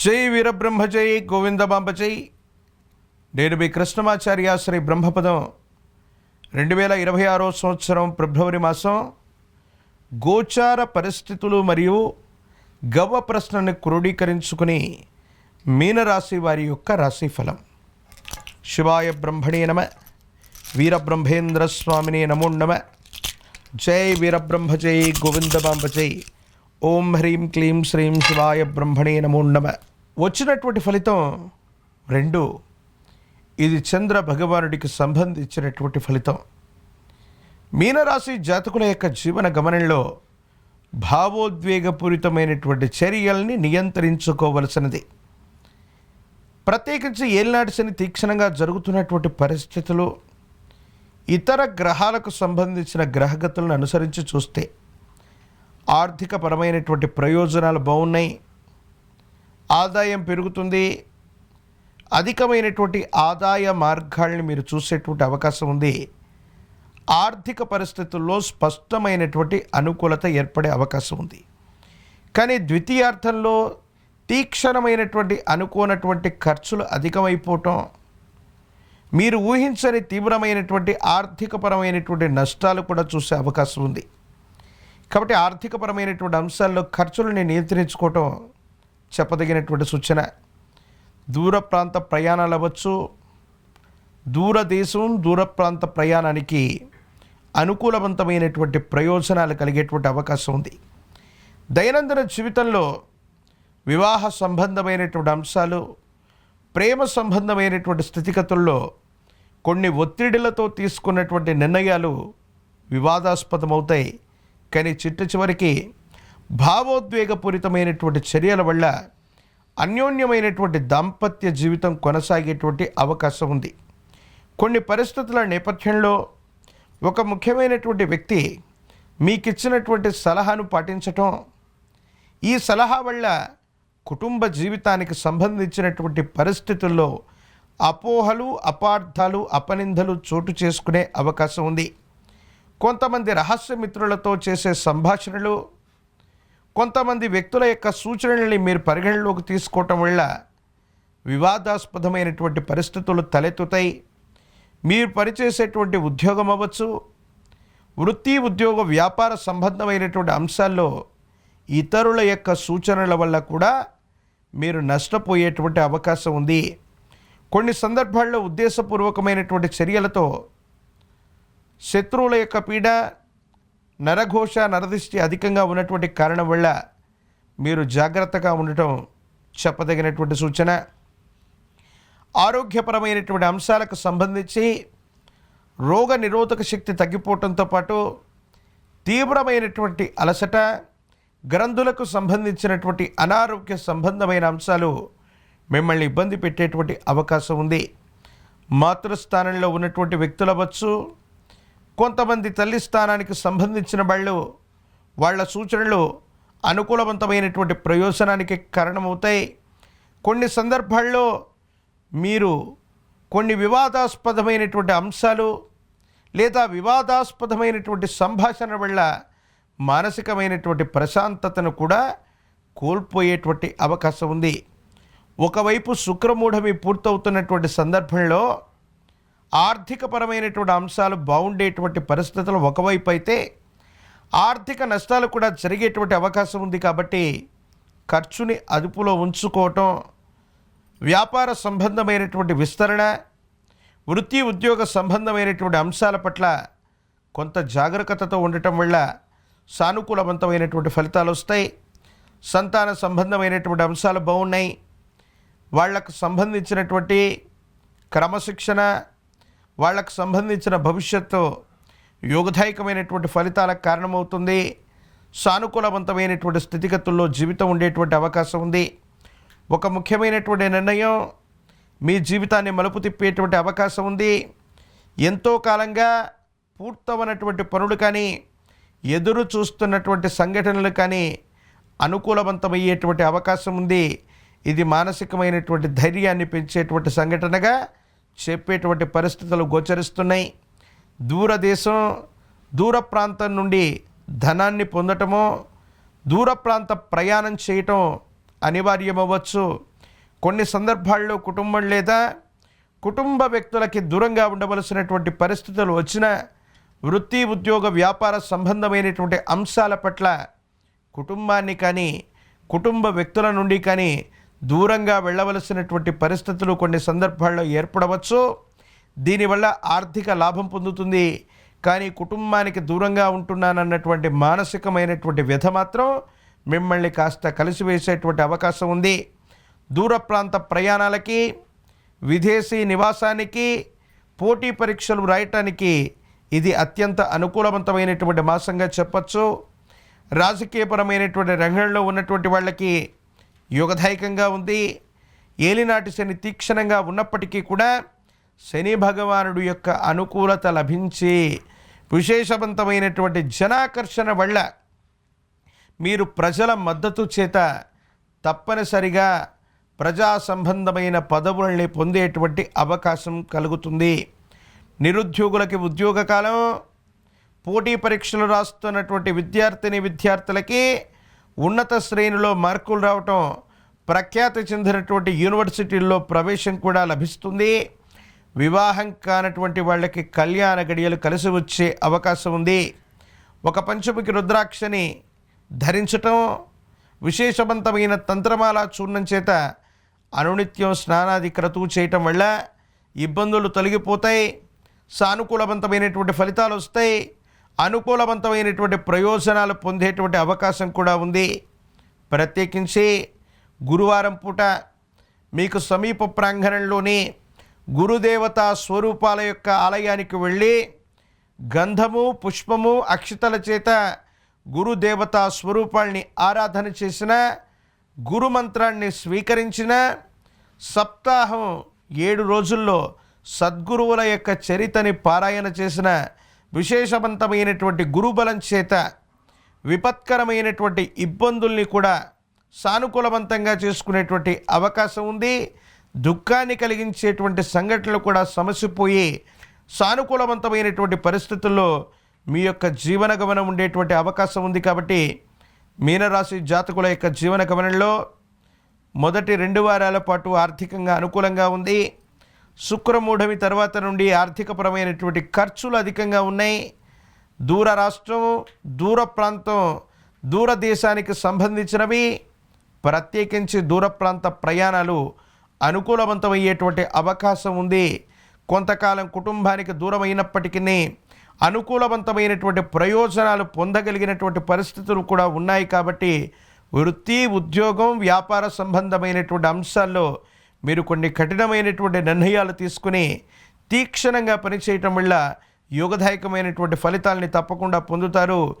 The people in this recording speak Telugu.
జై వీరబ్రహ్మ జై గోవిందమాంబ జై నేను మీ కృష్ణమాచార్య శ్రీ బ్రహ్మపదం. రెండు వేల ఇరవై ఆరో సంవత్సరం ఫిబ్రవరి మాసం గోచార పరిస్థితులు మరియు గవ్వ ప్రశ్నను క్రోడీకరించుకుని మీనరాశి వారి యొక్క రాశి ఫలం శివాయ బ్రహ్మణే నమ వీరబ్రహ్మేంద్ర స్వామిని నమో నమ. జై వీరబ్రహ్మ జై గోవిందమాంబ జై ఓం హ్రీం క్లీం శ్రీం శివాయ బ్రహ్మణే నమో నమ. వచ్చినటువంటి ఫలితం రెండు. ఇది చంద్ర భగవానుడికి సంబంధించినటువంటి ఫలితం. మీనరాశి జాతకుల యొక్క జీవన గమనంలో భావోద్వేగపూరితమైనటువంటి చర్యల్ని నియంత్రించుకోవలసినది. ప్రత్యేకించి ఏలినాటి శని తీక్షణంగా జరుగుతున్నటువంటి పరిస్థితులు ఇతర గ్రహాలకు సంబంధించిన గ్రహగతులను అనుసరించి చూస్తే ఆర్థికపరమైనటువంటి ప్రయోజనాలు బాగున్నాయి. ఆదాయం పెరుగుతుంది. అధికమైనటువంటి ఆదాయ మార్గాల్ని మీరు చూసేటువంటి అవకాశం ఉంది. ఆర్థిక పరిస్థితుల్లో స్పష్టమైనటువంటి అనుకూలత ఏర్పడే అవకాశం ఉంది. కానీ ద్వితీయార్థంలో తీక్షణమైనటువంటి అనుకోనటువంటి ఖర్చులు అధికమైపోవటం మీరు ఊహించని తీవ్రమైనటువంటి ఆర్థికపరమైనటువంటి నష్టాలు కూడా చూసే అవకాశం ఉంది. కాబట్టి ఆర్థికపరమైనటువంటి అంశాల్లో ఖర్చులను నియంత్రించుకోవటం చెప్పదగినటువంటి సూచన. దూర ప్రాంత ప్రయాణాలు అవ్వచ్చు. దూరదేశం దూర ప్రాంత ప్రయాణానికి అనుకూలవంతమైనటువంటి ప్రయోజనాలు కలిగేటువంటి అవకాశం ఉంది. దైనందిన జీవితంలో వివాహ సంబంధమైనటువంటి అంశాలు ప్రేమ సంబంధమైనటువంటి స్థితిగతుల్లో కొన్ని ఒత్తిడిలతో తీసుకున్నటువంటి నిర్ణయాలు వివాదాస్పదమవుతాయి. కానీ చిట్ట చివరికి భావోద్వేగపూరితమైనటువంటి చర్యల వల్ల అన్యోన్యమైనటువంటి దాంపత్య జీవితం కొనసాగేటువంటి అవకాశం ఉంది. కొన్ని పరిస్థితుల నేపథ్యంలో ఒక ముఖ్యమైనటువంటి వ్యక్తి మీకు ఇచ్చినటువంటి సలహాను పాటించటం ఈ సలహా వల్ల కుటుంబ జీవితానికి సంబంధించినటువంటి పరిస్థితుల్లో అపోహలు అపార్థాలు అపనిందలు చోటు చేసుకునే అవకాశం ఉంది. కొంతమంది రహస్య మిత్రులతో చేసే సంభాషణలు కొంతమంది వ్యక్తుల యొక్క సూచనల్ని మీరు పరిగణలోకి తీసుకోవటం వల్ల వివాదాస్పదమైనటువంటి పరిస్థితులు తలెత్తుతాయి. మీరు పనిచేసేటువంటి ఉద్యోగం అవ్వచ్చు వృత్తి ఉద్యోగ వ్యాపార సంబంధమైనటువంటి అంశాల్లో ఇతరుల యొక్క సూచనల వల్ల కూడా మీరు నష్టపోయేటువంటి అవకాశం ఉంది. కొన్ని సందర్భాల్లో ఉద్దేశపూర్వకమైనటువంటి చర్యలతో శత్రువుల యొక్క పీడ నరఘోష నరదిష్టి అధికంగా ఉన్నటువంటి కారణం వల్ల మీరు జాగ్రత్తగా ఉండటం చెప్పదగినటువంటి సూచన. ఆరోగ్యపరమైనటువంటి అంశాలకు సంబంధించి రోగ నిరోధక శక్తి తగ్గిపోవటంతో పాటు తీవ్రమైనటువంటి అలసట గ్రంథులకు సంబంధించినటువంటి అనారోగ్య సంబంధమైన అంశాలు మిమ్మల్ని ఇబ్బంది పెట్టేటువంటి అవకాశం ఉంది. మాతృస్థానంలో ఉన్నటువంటి వ్యక్తుల వచ్చు కొంతమంది తల్లి స్థానానికి సంబంధించిన వాళ్ళు వాళ్ళ సూచనలు అనుకూలవంతమైనటువంటి ప్రయోజనానికి కారణమవుతాయి. కొన్ని సందర్భాల్లో మీరు కొన్ని వివాదాస్పదమైనటువంటి అంశాలు లేదా వివాదాస్పదమైనటువంటి సంభాషణ వల్ల మానసికమైనటువంటి ప్రశాంతతను కూడా కోల్పోయేటువంటి అవకాశం ఉంది. ఒకవైపు శుక్రమూఢమి పూర్తవుతున్నటువంటి సందర్భంలో ఆర్థికపరమైనటువంటి అంశాలు బాగుండేటువంటి పరిస్థితులు ఒకవైపు అయితే ఆర్థిక నష్టాలు కూడా జరిగేటువంటి అవకాశం ఉంది కాబట్టి ఖర్చుని అదుపులో ఉంచుకోవటం వ్యాపార సంబంధమైనటువంటి విస్తరణ వృత్తి ఉద్యోగ సంబంధమైనటువంటి అంశాల పట్ల కొంత జాగ్రత్తతో ఉండటం వల్ల సానుకూలవంతమైనటువంటి ఫలితాలు వస్తాయి. సంతాన సంబంధమైనటువంటి అంశాలు బాగున్నాయి వాళ్ళకు సంబంధించినటువంటి క్రమశిక్షణ వాళ్ళకు సంబంధించిన భవిష్యత్తు యోగదాయకమైనటువంటి ఫలితాలకు కారణమవుతుంది. సానుకూలవంతమైనటువంటి స్థితిగతుల్లో జీవితం ఉండేటువంటి అవకాశం ఉంది. ఒక ముఖ్యమైనటువంటి నిర్ణయం మీ జీవితాన్ని మలుపు తిప్పేటువంటి అవకాశం ఉంది. ఎంతో కాలంగా పూర్తవనటువంటి పనులు కానీ ఎదురు చూస్తున్నటువంటి సంఘటనలు కానీ అనుకూలవంతమయ్యేటువంటి అవకాశం ఉంది. ఇది మానసికమైనటువంటి ధైర్యాన్ని పెంచేటువంటి సంఘటనగా చెప్పేటువంటి పరిస్థితులు గోచరిస్తున్నాయి. దూరదేశం దూర ప్రాంతం నుండి ధనాన్ని పొందటమో దూర ప్రాంత ప్రయాణం చేయటం అనివార్యమవ్వచ్చు. కొన్ని సందర్భాల్లో కుటుంబం లేదా కుటుంబ వ్యక్తులకి దూరంగా ఉండవలసినటువంటి పరిస్థితులు వచ్చిన వృత్తి ఉద్యోగ వ్యాపార సంబంధమైనటువంటి అంశాల పట్ల కుటుంబాన్ని కానీ కుటుంబ వ్యక్తుల నుండి కానీ దూరంగా వెళ్ళవలసినటువంటి పరిస్థితులు కొన్ని సందర్భాల్లో ఏర్పడవచ్చు. దీనివల్ల ఆర్థిక లాభం పొందుతుంది. కానీ కుటుంబానికి దూరంగా ఉంటున్నానన్నటువంటి మానసికమైనటువంటి వ్యధ మాత్రం మిమ్మల్ని కాస్త కలిసివేసేటువంటి అవకాశం ఉంది. దూర ప్రాంత ప్రయాణాలకి విదేశీ నివాసానికి పోటీ పరీక్షలు రాయటానికి ఇది అత్యంత అనుకూలవంతమైనటువంటి మాసంగా చెప్పచ్చు. రాజకీయపరమైనటువంటి రంగంలో ఉన్నటువంటి వాళ్ళకి యోగదాయకంగా ఉంది. ఏలినాటి శని తీక్షణంగా ఉన్నప్పటికీ కూడా శని భగవానుడు యొక్క అనుకూలత లభించి విశేషవంతమైనటువంటి జనాకర్షణ వల్ల మీరు ప్రజల మద్దతు చేత తప్పనిసరిగా ప్రజా సంబంధమైన పదవుల్ని పొందేటువంటి అవకాశం కలుగుతుంది. నిరుద్యోగులకి ఉద్యోగ కాలం పోటీ పరీక్షలు రాస్తున్నటువంటి విద్యార్థిని విద్యార్థులకి ఉన్నత శ్రేణిలో మార్కులు రావటం ప్రఖ్యాతి చెందినటువంటి యూనివర్సిటీల్లో ప్రవేశం కూడా లభిస్తుంది. వివాహం కానటువంటి వాళ్ళకి కళ్యాణ గడియలు కలిసి వచ్చే అవకాశం ఉంది. ఒక పంచముఖి రుద్రాక్షని ధరించటం విశేషవంతమైన తంత్రమాల చూర్ణం చేత అనునిత్యం స్నానాది క్రతువు చేయటం వల్ల ఇబ్బందులు తొలగిపోతాయి. సానుకూలవంతమైనటువంటి ఫలితాలు వస్తాయి. అనుకూలవంతమైనటువంటి ప్రయోజనాలు పొందేటువంటి అవకాశం కూడా ఉంది. ప్రత్యేకించి గురువారం పూట మీకు సమీప ప్రాంగణంలోని గురుదేవతా స్వరూపాల యొక్క ఆలయానికి వెళ్ళి గంధము పుష్పము అక్షతల చేత గురుదేవతా స్వరూపాల్ని ఆరాధన చేసిన గురుమంత్రాన్ని స్వీకరించిన సప్తాహం ఏడు రోజుల్లో సద్గురువుల యొక్క చరితని పారాయణ చేసిన విశేషవంతమైనటువంటి గురుబలం చేత విపత్కరమైనటువంటి ఇబ్బందుల్ని కూడా సానుకూలవంతంగా చేసుకునేటువంటి అవకాశం ఉంది. దుఃఖాన్ని కలిగించేటువంటి సంఘటనలు కూడా సమసిపోయి సానుకూలవంతమైనటువంటి పరిస్థితుల్లో మీ యొక్క జీవన గమనం ఉండేటువంటి అవకాశం ఉంది కాబట్టి మీనరాశి జాతకుల యొక్క జీవన గమనంలో మొదటి రెండు వారాల పాటు ఆర్థికంగా అనుకూలంగా ఉంది. శుక్రమూఢమి తర్వాత నుండి ఆర్థికపరమైనటువంటి ఖర్చులు అధికంగా ఉన్నాయి. దూర రాష్ట్రం దూర ప్రాంతం దూర దేశానికి సంబంధించినవి. ప్రత్యేకించి దూర ప్రాంత ప్రయాణాలు అనుకూలవంతమయ్యేటువంటి అవకాశం ఉంది. కొంతకాలం కుటుంబానికి దూరమైనప్పటికీ అనుకూలవంతమైనటువంటి ప్రయోజనాలు పొందగలిగినటువంటి పరిస్థితులు కూడా ఉన్నాయి కాబట్టి వృత్తి ఉద్యోగం వ్యాపార సంబంధమైనటువంటి అంశాల్లో మీరు కొన్ని కఠినమైనటువంటి నిర్ణయాలు తీసుకుని తీక్షణంగా పనిచేయటం వల్ల యోగదాయకమైనటువంటి ఫలితాలని తప్పకుండా పొందుతారు.